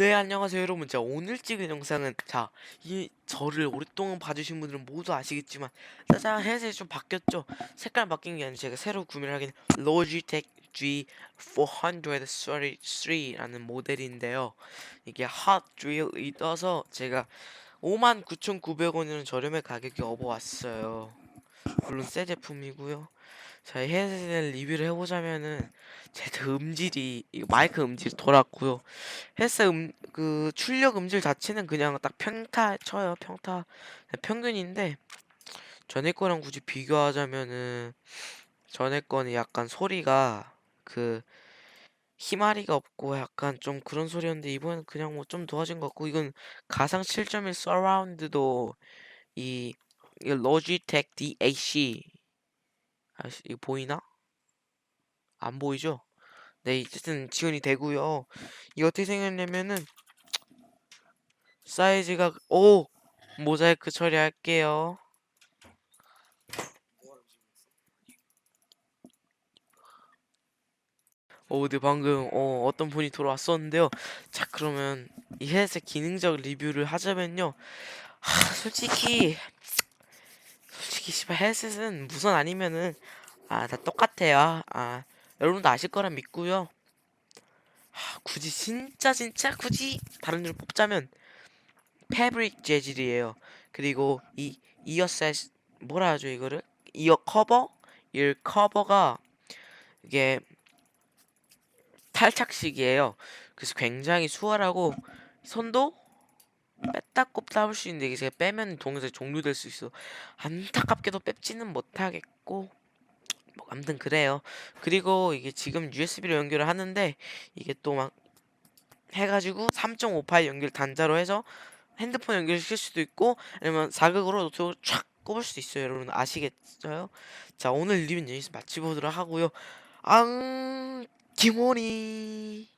네, 안녕하세요, 여러분. 자, 오늘 찍은 영상은, 자, 이, 저를 오랫동안 봐주신 분들은 모두 아시겠지만, 짜잔, 헤드셋이 좀 바뀌었죠? 색깔 바뀐 게 아니라 제가 새로 구매를 하긴, 로지텍 G433라는 모델인데요. 이게 핫 드릴이 떠서 제가 59,900원이라는 저렴의 가격에 업어왔어요. 물론 새 제품이고요. 자, 이 헤드셋 리뷰를 해보자면은, 제 음질이, 이 마이크 음질이 돌았고요. 헬스 음, 그 출력 음질 자체는 그냥 딱 평타 쳐요. 평타 평균인데 전에 거랑 굳이 비교하자면은 전에 거는 약간 소리가 그 희마리가 없고 약간 좀 그런 소리였는데 이번엔 그냥 뭐 좀 도와진 것 같고 이건 가상 7.1 서라운드도 이, 이 로지텍 DAC 아시 이거 보이나? 안 보이죠? 네, 어쨌든 지원이 되고요. 이거 어떻게 생겼냐면은 사이즈가 오 모자이크 처리할게요. 오, 네 방금 어, 어떤 분이 돌아왔었는데요. 자, 그러면 이 헤드셋 기능적 리뷰를 하자면요. 하, 솔직히 솔직히 씨발 헤드셋은 무선 아니면은 아, 다 똑같아요. 아, 여러분도 아실 거라 믿고요. 하, 굳이 진짜 진짜 굳이 다른 줄 뽑자면 패브릭 재질이에요. 그리고 이 이어셋 뭐라 하죠 이거를? 이어 커버? 이 커버가 이게 탈착식이에요. 그래서 굉장히 수월하고 손도 뺐다 꼽다 할 수 있는데 이게 제가 빼면 동영상이 종료될 수 있어. 안타깝게도 뺍지는 못하겠고 뭐 아무튼 그래요. 그리고 이게 지금 USB로 연결을 하는데 이게 또 막 해가지고 3.58 연결 단자로 해서 핸드폰 연결시킬 수도 있고 아니면 사극으로 노트북을 촥 꼽을 수도 있어요. 여러분 아시겠어요? 자 오늘 리뷰는 여기서 마치보도록 하고요. 앙 김원희